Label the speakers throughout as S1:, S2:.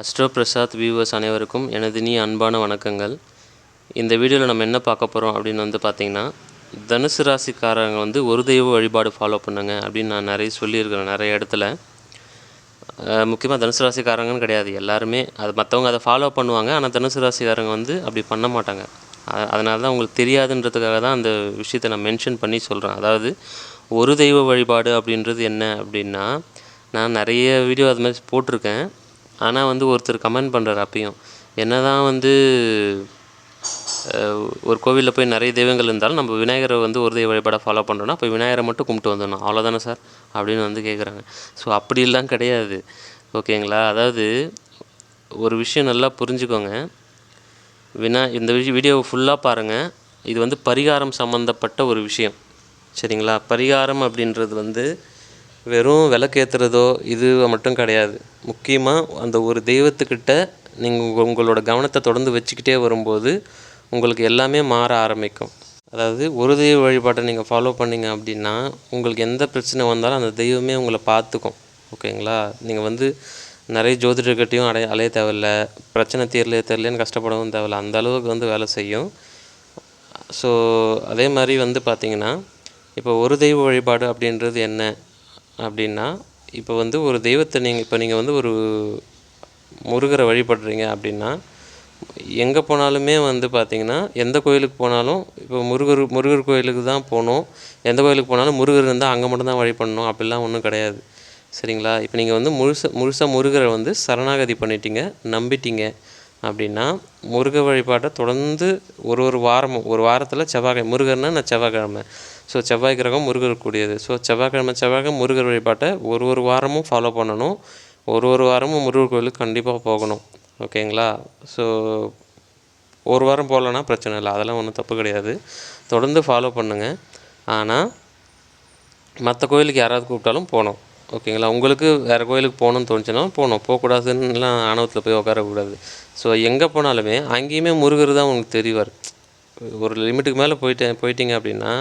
S1: Astro Prasad viewers அனைவருக்கும் எனது நீ அன்பான வணக்கங்கள். இந்த வீடியோவில் நம்ம என்ன பார்க்க போகிறோம் அப்படின்னு வந்து பார்த்திங்கன்னா தனுசு ராசிக்காரங்க வந்து ஒரு தெய்வ வழிபாடு ஃபாலோ பண்ணுங்க அப்படின்னு நான் நிறைய சொல்லியிருக்கிறேன் நிறைய இடத்துல. முக்கியமாக தனுசு ராசிக்காரங்கன்னு கிடையாது. எல்லாருமே அது மற்றவங்க அதை ஃபாலோ பண்ணுவாங்க. ஆனால் தனுசு ராசிக்காரங்க வந்து அப்படி பண்ண மாட்டாங்க. அதனால தான் உங்களுக்கு தெரியாதுன்றதுக்காக தான் அந்த விஷயத்தை நான் மென்ஷன் பண்ணி சொல்கிறேன் அதாவது ஒரு தெய்வ வழிபாடு அப்படின்றது என்ன அப்படின்னா நான் நிறைய வீடியோ அது மாதிரி போட்டிருக்கேன். ஆனால் வந்து ஒருத்தர் கமெண்ட் பண்ணுறாரு அப்பயும். என்ன தான் வந்து ஒரு கோவிலில் போய் நிறைய தெய்வங்கள் இருந்தாலும் நம்ம விநாயகரை வந்து ஒரு தெய்வ வழிபாடை ஃபாலோ பண்ணுறோன்னா இப்போ விநாயகரை மட்டும் கும்பிட்டு வந்துடணும். அவ்வளோதானே சார்? அப்படின்னு வந்து கேட்குறாங்க ஸோ அப்படிலாம் கிடையாது. ஓகேங்களா? அதாவது ஒரு விஷயம் நல்லா புரிஞ்சுக்கோங்க. வினா இந்த வீடியோவை ஃபுல்லாக பாருங்கள் இது வந்து பரிகாரம் சம்மந்தப்பட்ட ஒரு விஷயம். சரிங்களா? பரிகாரம் அப்படின்றது வந்து வெறும் விளக்கேற்றுறதோ இது மட்டும் கிடையாது. முக்கியமாக அந்த ஒரு தெய்வத்துக்கிட்ட நீங்கள் உங்களோட கவனத்தை தொடர்ந்து வச்சுக்கிட்டே வரும்போது உங்களுக்கு எல்லாமே மாற ஆரம்பிக்கும். அதாவது ஒரு தெய்வ வழிபாட்டை நீங்கள் ஃபாலோ பண்ணிங்க அப்படின்னா உங்களுக்கு எந்த பிரச்சனை வந்தாலும் அந்த தெய்வமே உங்களை பார்த்துக்கும். ஓகேங்களா? நீங்கள் வந்து நிறைய ஜோதிடர்கிட்டையும் அடைய அலைய தேவையில்ல. பிரச்சனை தீரலையே தெரியலன்னு கஷ்டப்படவும் தேவையில்ல. அந்த அளவுக்கு வந்து வேலை செய்யும். ஸோ அதே மாதிரி வந்து பார்த்தீங்கன்னா இப்போ ஒரு தெய்வ வழிபாடு அப்படின்றது என்ன? அப்படின்னா இப்போ வந்து ஒரு தெய்வத்தை நீங்கள் இப்போ நீங்கள் வந்து ஒரு முருகரை வழிபடுறீங்க அப்படின்னா எங்கே போனாலுமே வந்து பார்த்திங்கன்னா எந்த கோயிலுக்கு போனாலும் இப்போ முருகர் முருகர் கோயிலுக்கு தான் போகணும். எந்த கோயிலுக்கு போனாலும் முருகர் இருந்தால் அங்கே மட்டும்தான் வழிபடணும் அப்படிலாம் ஒன்றும் கிடையாது. சரிங்களா? இப்போ நீங்கள் வந்து முழுச முழுசாக முருகரை வந்து சரணாகதி பண்ணிட்டீங்க நம்பிட்டீங்க அப்படின்னா முருக வழிபாட்டை தொடர்ந்து ஒரு ஒரு வாரமும் ஒரு வாரத்தில் செவ்வாய் முருகர்னா நான் செவ்வாய்க்கிழமை. ஸோ செவ்வாய் கிரகம் முருகர் கூடியது. ஸோ செவ்வாய்க்கிழமை செவ்வாய்க்கிழமை முருகர் வழிபாட்டை ஒரு ஒரு வாரமும் ஃபாலோ பண்ணணும். ஒரு ஒரு வாரமும் முருகர் கோயிலுக்கு கண்டிப்பாக போகணும். ஓகேங்களா ஸோ ஒரு வாரம் போகலன்னா பிரச்சனை இல்லை. அதெல்லாம் ஒன்றும் தப்பு கிடையாது. தொடர்ந்து ஃபாலோ பண்ணுங்கள் ஆனால் மற்ற கோயிலுக்கு யாராவது கூப்பிட்டாலும் போகணும். ஓகேங்களா உங்களுக்கு வேறு கோயிலுக்கு போகணும்னு தோணுச்சுனாலும் போகணும். போகக்கூடாதுன்னுலாம் ஆணவத்தில் போய் உட்காரக்கூடாது. ஸோ எங்கே போனாலுமே அங்கேயுமே முருகர் தான் உங்களுக்கு தெரிவார். ஒரு லிமிட்டுக்கு மேலே போயிட்டேன் போயிட்டீங்க அப்படின்னா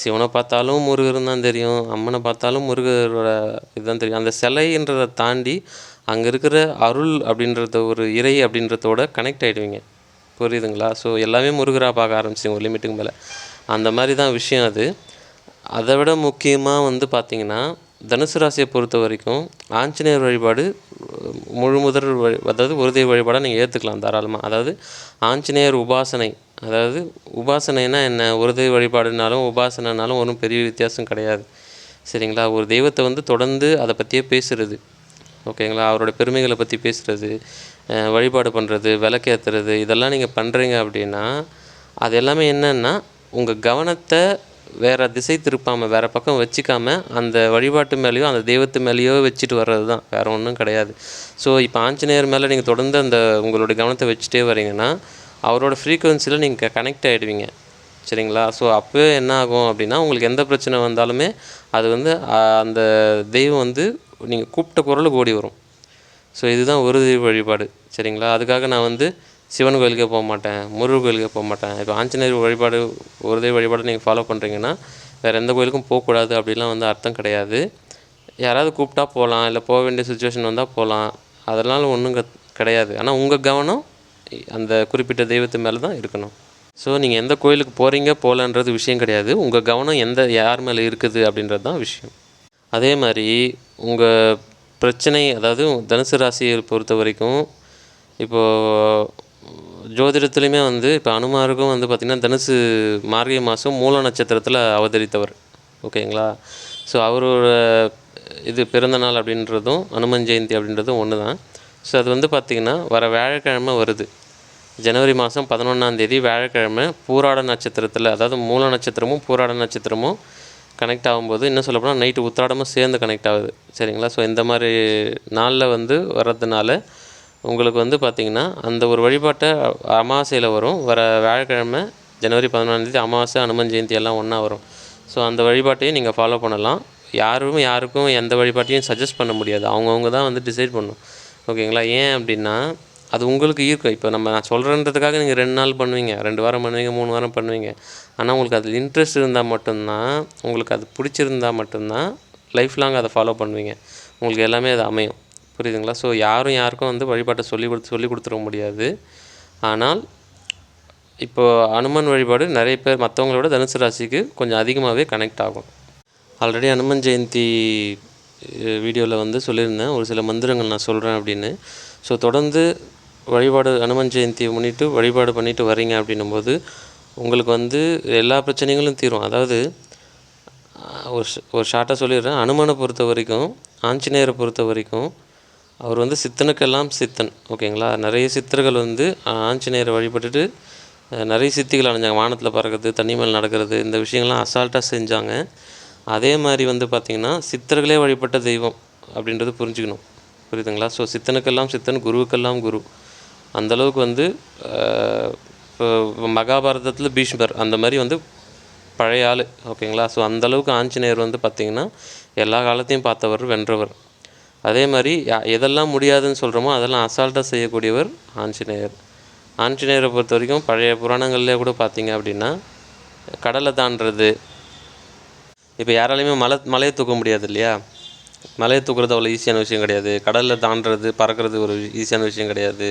S1: சிவனை பார்த்தாலும் முருகர் தான் தெரியும் அம்மனை பார்த்தாலும் முருகரோட இதுதான் தெரியும். அந்த சிலைன்றதை தாண்டி அங்கே இருக்கிற அருள் அப்படின்றத ஒரு இறை அப்படின்றதோட கனெக்ட் ஆகிடுவீங்க புரியுதுங்களா? ஸோ எல்லாமே முருகராக பார்க்க ஆரம்பிச்சிங்க ஒரு லிமிட்டுக்கு மேலே. அந்த மாதிரி தான் விஷயம் அது. அதை விட முக்கியமாக வந்து பார்த்திங்கன்னா தனுசு ராசியை பொறுத்த வரைக்கும் ஆஞ்சநேயர் வழிபாடு முழு முதல் வழி அதாவது ஒரு தெய்வ வழிபாடாக நீங்கள் ஏற்றுக்கலாம் தாராளமாக அதாவது ஆஞ்சநேயர் உபாசனை அதாவது உபாசனைனா என்ன? ஒரு தெய்வ வழிபாடுனாலும் உபாசனைனாலும் ஒன்றும் பெரிய வித்தியாசம் கிடையாது. சரிங்களா? ஒரு தெய்வத்தை வந்து தொடர்ந்து அதை பற்றியே பேசுறது. ஓகேங்களா? அவரோட பெருமைகளை பற்றி பேசுகிறது வழிபாடு பண்ணுறது விளக்கேற்றுறது இதெல்லாம் நீங்கள் பண்ணுறீங்க அப்படின்னா அது எல்லாமே என்னென்னா உங்கள் கவனத்தை வேறு திசை திருப்பாமல் வேறு பக்கம் வச்சுக்காமல் அந்த வழிபாட்டு மேலேயோ அந்த தெய்வத்து மேலேயோ வச்சுட்டு வர்றது தான் வேறு ஒன்றும் கிடையாது. ஸோ இப்போ ஆஞ்சநேயர் மேலே நீங்கள் தொடர்ந்து அந்த உங்களுடைய கவனத்தை வச்சுட்டே வரீங்கன்னா அவரோட ஃப்ரீக்குவென்சியில் நீங்கள் கனெக்ட் ஆகிடுவீங்க சரிங்களா? ஸோ அப்போவே என்ன ஆகும் அப்படின்னா உங்களுக்கு எந்த பிரச்சனை வந்தாலுமே அது வந்து அந்த தெய்வம் வந்து நீங்கள் கூப்பிட்ட குரலுக்கு ஓடி வரும். ஸோ இதுதான் ஒரு தெய்வ வழிபாடு. சரிங்களா? அதுக்காக நான் வந்து சிவன் கோயிலுக்கே போக மாட்டேன் முருகர் கோயிலுக்கே போக மாட்டேன். இப்போ ஆஞ்சநேயர் வழிபாடு ஒரு தெய்வ வழிபாடு நீங்கள் ஃபாலோ பண்ணுறீங்கன்னா வேறு எந்த கோயிலுக்கும் போகக்கூடாது அப்படிலாம் வந்து அர்த்தம் கிடையாது. யாராவது கூப்பிட்டா போகலாம் இல்லை போக வேண்டிய சுச்சுவேஷன் வந்தால் போகலாம். அதெல்லாம் ஒன்றும் கிடையாது. ஆனால் உங்கள் கவனம் அந்த குறிப்பிட்ட தெய்வத்து மேலே தான் இருக்கணும். ஸோ நீங்கள் எந்த கோயிலுக்கு போகிறீங்க போகலன்றது விஷயம் கிடையாது. உங்கள் கவனம் எந்த யார் மேலே இருக்குது அப்படின்றது தான் விஷயம். அதே மாதிரி உங்கள் பிரச்சனை அதாவது தனுசு ராசியை பொறுத்த வரைக்கும் இப்போது ஜோதிடத்துலையுமே வந்து இப்போ அனுமாருக்கும் வந்து பார்த்திங்கன்னா தனுசு மார்கழி மாதம் மூல நட்சத்திரத்தில் அவதரித்தவர். ஓகேங்களா? ஸோ அவரோட இது பிறந்த நாள் அப்படின்றதும் அனுமன் ஜெயந்தி அப்படின்றதும் ஒன்று தான் ஸோ அது வந்து பார்த்திங்கன்னா வர வியாழக்கிழமை வருது. ஜனவரி மாதம் பதினொன்றாம் தேதி வியாழக்கிழமை பூராட நட்சத்திரத்தில் அதாவது மூல நட்சத்திரமும் பூராட நட்சத்திரமும் கனெக்ட் ஆகும்போது என்ன சொல்லப்போனால் நைட்டு உத்திராடமும் சேர்ந்து கனெக்ட் ஆகுது. சரிங்களா? ஸோ இந்த மாதிரி நாளில் வந்து வர்றதுனால உங்களுக்கு வந்து பார்த்திங்கன்னா அந்த ஒரு வழிபாட்டை அமாவாசையில் வரும். வர வியாழக்கிழமை ஜனவரி பதினொன்றாம் தேதி அமாவாசை அனுமன் ஜெயந்தி எல்லாம் ஒன்றா வரும். ஸோ அந்த வழிபாட்டையும் நீங்கள் ஃபாலோ பண்ணலாம். யாரும் யாருக்கும் எந்த வழிபாட்டையும் சஜஸ்ட் பண்ண முடியாது. அவங்கவுங்க தான் வந்து டிசைட் பண்ணும். ஓகேங்களா ஏன் அப்படின்னா அது உங்களுக்கு ஈர்க்கும். இப்போ நம்ம நான் சொல்கிறேன்றதுக்காக நீங்கள் ரெண்டு நாள் பண்ணுவீங்க. ரெண்டு வாரம் பண்ணுவீங்க மூணு வாரம் பண்ணுவீங்க. ஆனால் உங்களுக்கு அதில் இன்ட்ரெஸ்ட் இருந்தால் மட்டும்தான் உங்களுக்கு அது பிடிச்சிருந்தா மட்டும்தான் லைஃப் லாங் அதை ஃபாலோ பண்ணுவீங்க. உங்களுக்கு எல்லாமே அது அமையும். புரியுதுங்களா? ஸோ யாரும் யாருக்கும் வந்து வழிபாட்டை சொல்லி கொடுத்து சொல்லி கொடுத்துட முடியாது. ஆனால் இப்போ அனுமன் வழிபாடு நிறைய பேர் மற்றவங்கள விட தனுசு ராசிக்கு கொஞ்சம் அதிகமாகவே கனெக்ட் ஆகும். ஆல்ரெடி அனுமன் ஜெயந்தி வீடியோவில் வந்து சொல்லியிருந்தேன். ஒரு சில மந்திரங்கள் நான் சொல்கிறேன் அப்படின்னு. ஸோ தொடர்ந்து வழிபாடு அனுமன் ஜெயந்தியை முன்னிட்டு வழிபாடு பண்ணிட்டு வரீங்க அப்படின்னும்போது உங்களுக்கு வந்து எல்லா பிரச்சனைகளும் தீரும். அதாவது ஒரு ஷ- ஒரு ஷார்ட்டாக சொல்லிடுறேன். அனுமனை பொறுத்த வரைக்கும் ஆஞ்சநேயரை பொறுத்த வரைக்கும் அவர் வந்து சித்தனுக்கெல்லாம் சித்தன் ஓகேங்களா? நிறைய சித்தர்கள் வந்து ஆஞ்சநேயரை வழிபட்டுட்டு நிறைய சித்திகள் அடைஞ்சாங்க வானத்தில் பறக்கிறது தண்ணி மேல் நடக்கிறது இந்த விஷயங்கள்லாம் அசால்ட்டாக செஞ்சாங்க. அதே மாதிரி வந்து பார்த்திங்கன்னா சித்தர்களே வழிபட்ட தெய்வம் அப்படின்றது புரிஞ்சுக்கணும். புரியுதுங்களா? ஸோ சித்தனுக்கெல்லாம் சித்தன் குருவுக்கெல்லாம் குரு. அந்த அளவுக்கு வந்து இப்போ மகாபாரதத்தில் பீஷ்மர் அந்த மாதிரி வந்து பழைய ஆள் ஓகேங்களா? ஸோ அந்தளவுக்கு ஆஞ்சநேயர் வந்து பார்த்திங்கன்னா எல்லா காலத்தையும் பார்த்தவர் வென்றவர். அதே மாதிரி யா- எதெல்லாம் முடியாதுன்னு சொல்கிறோமோ அதெல்லாம் அசால்ட்டாக செய்யக்கூடியவர் ஆஞ்சநேயர். ஆஞ்சநேயரை பொறுத்த வரைக்கும் பழைய புராணங்கள்லேயே கூட பார்த்தீங்க அப்படின்னா கடலை தாண்டுறது இப்போ யாராலையுமே மலை மலையை தூக்க முடியாது இல்லையா? மலையை தூக்குறது அவ்வளோ ஈஸியான விஷயம் கிடையாது. கடலில் தாண்டுறது பறக்கிறது ஒரு ஈஸியான விஷயம் கிடையாது.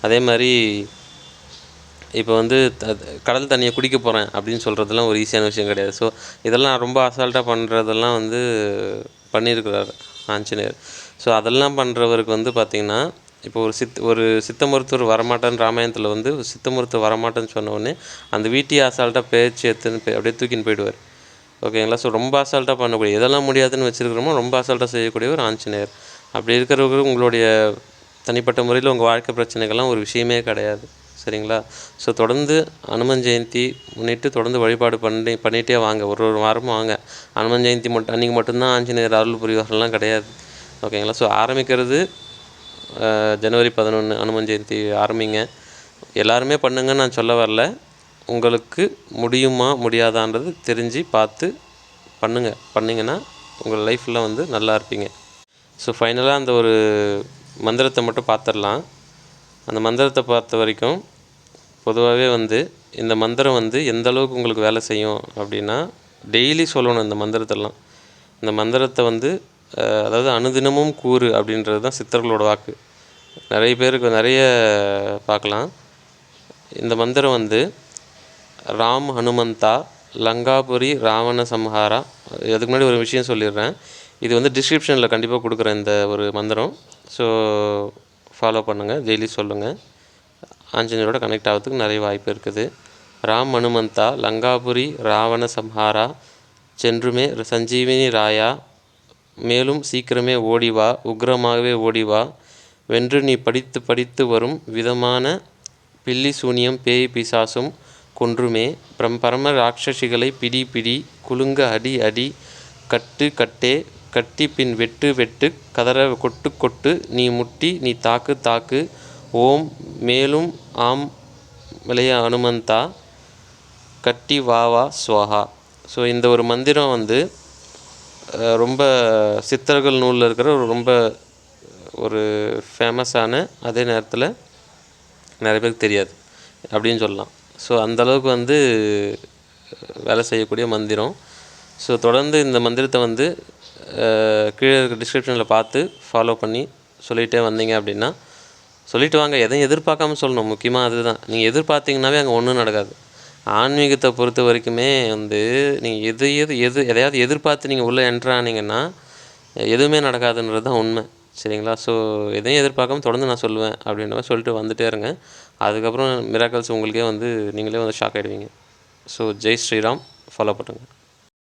S1: அதே மாதிரி இப்போ வந்து த- கடல் தண்ணியை குடிக்க போகிறேன் அப்படின்னு சொல்கிறதுலாம் ஒரு ஈஸியான விஷயம் கிடையாது. ஸோ இதெல்லாம் ரொம்ப அசால்ட்டாக பண்ணுறதெல்லாம் வந்து பண்ணியிருக்கிறார் ஆஞ்சநேயர் ஸோ அதெல்லாம் பண்ணுறவருக்கு வந்து பார்த்திங்கன்னா இப்போ ஒரு சித் ஒரு சித்த மருத்துவர் வரமாட்டேன்னு ராமாயணத்தில் வந்து சித்த மருத்துவர் வரமாட்டேன்னு சொன்னோடனே அந்த வீட்டையே அசால்ட்டாக பேச்சு எடுத்துன்னு அப்படியே தூக்கின்னு போயிடுவார். ஓகேங்களா ஸோ ரொம்ப அசால்ட்டாக பண்ணக்கூடிய எதெல்லாம் முடியாதுன்னு வச்சுருக்கிறோமோ ரொம்ப அசால்ட்டாக செய்யக்கூடிய ஒரு ஆஞ்சநேயர் அப்படி இருக்கிறவங்க உங்களுடைய தனிப்பட்ட முறையில் உங்கள் வாழ்க்கை பிரச்சனைகள்லாம் ஒரு விஷயமே கிடையாது. சரிங்களா? ஸோ தொடர்ந்து அனுமன் ஜெயந்தி முன்னிட்டு தொடர்ந்து வழிபாடு பண்ணி பண்ணிகிட்டே வாங்க. ஒரு ஒரு வாரமும் வாங்க. அனுமன் ஜெயந்தி மட்டும் அன்றைக்கி மட்டும்தான் ஆஞ்சநேயர் அருள் புரிவார்கள்லாம் கிடையாது. ஓகேங்களா? ஸோ ஆரம்பிக்கிறது ஜனவரி பதினொன்று அனுமன் ஜெயந்தி ஆரம்பிங்க. எல்லாருமே பண்ணுங்கன்னு நான் சொல்ல வரல. உங்களுக்கு முடியுமா முடியாதான்றது தெரிஞ்சு பார்த்து பண்ணுங்கள் பண்ணிங்கன்னா உங்கள் லைஃப்பில் வந்து நல்லா இருப்பீங்க. ஸோ ஃபைனலாக அந்த ஒரு மந்திரத்தை மட்டும் பார்த்துடலாம். அந்த மந்திரத்தை பார்த்த வரைக்கும் பொதுவாகவே வந்து இந்த மந்திரம் வந்து எந்த அளவுக்கு உங்களுக்கு வேலை செய்யும் அப்படின்னா டெய்லி சொல்லணும் இந்த மந்திரத்தெல்லாம். இந்த மந்திரத்தை வந்து அதாவது அனுதினமும் கூறு அப்படின்றது தான் சித்தர்களோட வாக்கு. நிறைய பேருக்கு நிறைய பார்க்கலாம். இந்த மந்திரம் வந்து ராம் ஹனுமந்தா லங்காபுரி ராவண சம்ஹாரா அதுக்கு முன்னாடி ஒரு விஷயம் சொல்லிடுறேன். இது வந்து டிஸ்கிரிப்ஷனில் கண்டிப்பாக கொடுக்குறேன் இந்த ஒரு மந்திரம். ஸோ ஃபாலோ பண்ணுங்கள் டெய்லி சொல்லுங்கள் ஆஞ்சநேயரோட கனெக்ட் ஆகிறதுக்கு நிறைய வாய்ப்பு இருக்குது. ராம் மனுமந்தா லங்காபுரி ராவண சம்ஹாரா சென்றுமே சஞ்சீவினி ராயா மேலும் சீக்கிரமே ஓடி வா உக்கிரமாகவே ஓடி வா. வென்று நீ படித்து படித்து வரும் விதமான பில்லி சூனியம் பேய் பிசாசும் கொன்றுமே. பிரம் பரம ராட்சசிகளை பிடி பிடி குலுங்க அடி அடி கட்டு கட்டே கட்டி பின் வெட்டு வெட்டு கதற கொட்டு கொட்டு நீ முட்டி நீ தாக்கு தாக்கு ஓம் மேலும் ஆம் விளைய அனுமந்தா கட்டி வா வா ஸ்வாஹா ஸோ இந்த ஒரு மந்திரம் வந்து ரொம்ப சித்தர்கள் நூலில் இருக்கிற ஒரு ரொம்ப ஒரு ஃபேமஸான அதே நேரத்தில் நிறைய பேருக்கு தெரியாது அப்படின்னு சொல்லலாம். ஸோ அந்தளவுக்கு வந்து வேலை செய்யக்கூடிய மந்திரம். ஸோ தொடர்ந்து இந்த மந்திரத்தை வந்து கீழே இருக்க டிஸ்கிரிப்ஷனில் பார்த்து ஃபாலோ பண்ணி சொல்லிகிட்டே வந்தீங்க அப்படின்னா சொல்லிட்டு வாங்க. எதையும் எதிர்பார்க்காம சொல்லணும். முக்கியமாக அதுதான். நீங்கள் எதிர்பார்த்தீங்கன்னாவே அங்கே ஒன்றும் நடக்காது. ஆன்மீகத்தை பொறுத்த வரைக்குமே வந்து நீங்கள் எது எது எது எதையாவது எதிர்பார்த்து நீங்கள் உள்ளே என்ட்ரானீங்கன்னா எதுவுமே நடக்காதுன்றது தான் உண்மை. சரிங்களா? ஸோ எதையும் எதிர்பார்க்காம தொடர்ந்து நான் சொல்லுவேன் அப்படின்ற மாதிரி சொல்லிட்டு வந்துட்டே இருங்க. அதுக்கப்புறம் மிராக்கல்ஸ் உங்களுக்கே வந்து நீங்களே வந்து ஷாக் ஆகிடுவீங்க ஸோ ஜெய் ஸ்ரீராம். ஃபாலோ பண்ணுங்கள்